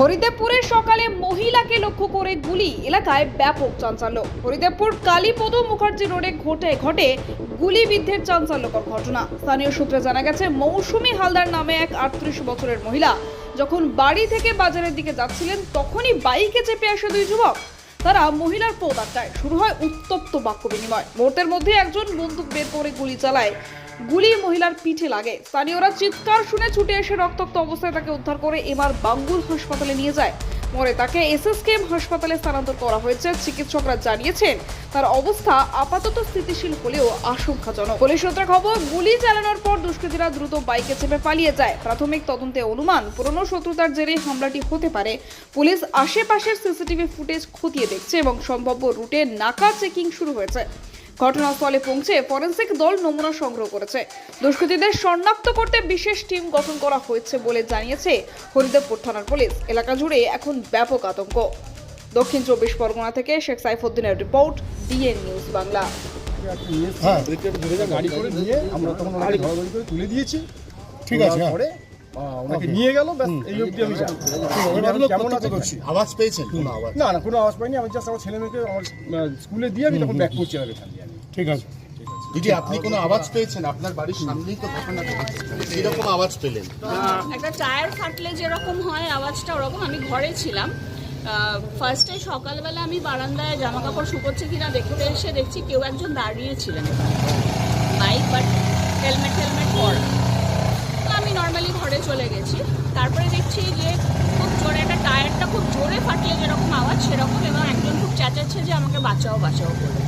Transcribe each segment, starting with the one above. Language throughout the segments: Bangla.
হরিদেবপুরে সকালে মহিলাকে লক্ষ্য করে গুলি। এলাকায় ব্যাপক চাঞ্চল্য। হরিদেবপুর কালীপদ মুখার্জি রোডে ঘটে ঘটে গুলিবিদ্ধের চাঞ্চল্যকর ঘটনা। স্থানীয় সূত্রে জানা গেছে, মৌসুমী হালদার নামে এক আটত্রিশ বছরের মহিলা যখন বাড়ি থেকে বাজারের দিকে যাচ্ছিলেন, তখনই বাইকে চেপে আসে দুই যুবক। তারা মহিলার আটকায়। শুরু হয় উত্তপ্ত বাক্য বিনিময়। মুহূর্তের মধ্যে একজন বন্দুক বের করে গুলি চালায়। গুলি মহিলার পিঠে লাগে। স্থানীয়রা চিৎকার শুনে ছুটে এসে রক্তাক্ত অবস্থায় তাকে উদ্ধার করে এবার বাঙ্গুর হাসপাতালে নিয়ে যায়। পরে তাকে এসএসকেএম হাসপাতালে স্থানান্তর করা হয়েছে। চিকিৎসকরা জানিয়েছেন, তার অবস্থা আপাতত স্থিতিশীল হলেও আশঙ্কাজনক। পুলিশ সূত্রে খবর, গুলি চালানোর পর দুষ্কৃতীরা দ্রুত বাইকে চেপে পালিয়ে যায়। প্রাথমিক তদন্তে অনুমান, পুরনো শত্রুতার জেরে হামলাটি হতে পারে। পুলিশ আশেপাশের সিসিটিভি ফুটেজ খতিয়ে দেখছে এবং সম্ভাব্য রুটে নাকা চেকিং শুরু হয়েছে। ঘটনাস্থলে পৌঁছে ফরেন্সিক দল নমুনা সংগ্রহ করেছে। দুষ্কৃতীদের শনাক্ত করতে বিশেষ টিম গঠন করা হয়েছে বলে জানিয়েছে হরিদেবপুর থানার পুলিশ। এলাকা জুড়ে এখন ব্যাপক আতঙ্ক। দক্ষিণ চব্বিশ পরগনা থেকে শেখ সাইফুদ্দিনের রিপোর্ট ডিএন নিউজ বাংলা। হ্যাঁ গাড়ি করে নিয়ে আমরা তখন ওনাকে ধরাধরি করে তুলে দিয়েছি। ঠিক আছে, হ্যাঁ। পরে ওনাকে নিয়ে গেল ব্যাস এই অবধি আমি জানি এবার আমি হলো কেমন আছে প্রত্যক্ষদর্শী। আওয়াজ পেয়েছেন? না না কোনো আওয়াজ পাইনি। আমি জাস্ট আমার ছেলে মেয়েকে আমার স্কুলে দিয়ে আমি তখন ব্যাক দিয়ে আমি। ঠিক আছে। দিদি আপনি কোনো আওয়াজ পেয়েছেন? আপনার বাড়ির সামনেই তো ঘটনা ঘটেছে। কীরকম আওয়াজ পেলেন? একটা টায়ার ফাটলে যেরকম হয় আওয়াজটা ওরকম। আমি ঘরে ছিলাম। ফার্স্টে সকালবেলা আমি বারান্দায় জামা কাপড় শুকোচ্ছে কিনা দেখতে এসে দেখছি কেউ একজন দাঁড়িয়েছিলেন বাইক বাট হেলমেট হেলমেট পরা। তো আমি নর্মালি ঘরে চলে গেছি। তারপরে দেখছি যে খুব জোরে একটা টায়ারটা খুব জোরে ফাটলে যেরকম আওয়াজ সেরকম এবং একজন খুব চেঁচাচ্ছে যে আমাকে বাঁচাও বাঁচাও করে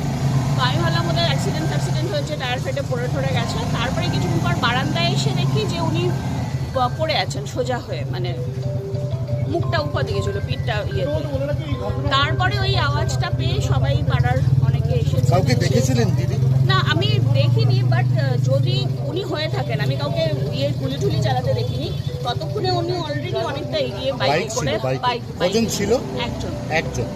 আমি ভাবলাম ওদের অ্যাক্সিডেন্ট ফ্যাক্সিডেন্ট হয়েছে টায়ার ফেটে পড়ে ঠরে গেছে। তারপরে কিছুক্ষণ পর বারান্দায় এসে দেখি যে উনি পড়ে আছেন সোজা হয়ে মানে মুখটা উপর দিকে ছিল পিঠটা ইয়ে তারপরে ওই আওয়াজটা পেয়ে সবাই পাড়ার অনেকে এসেছে কাউকে দেখেছিলেন দিদি? না আমি দেখিনি বাট যদি উনি হয়ে থাকেন আমি কাউকে ইয়ে গুলি টুলি চালাতে দেখিনি। ততক্ষণে উনি অলরেডি অনেকটা এগিয়ে বাইক করে বাইক ছিল? একজন। একজন।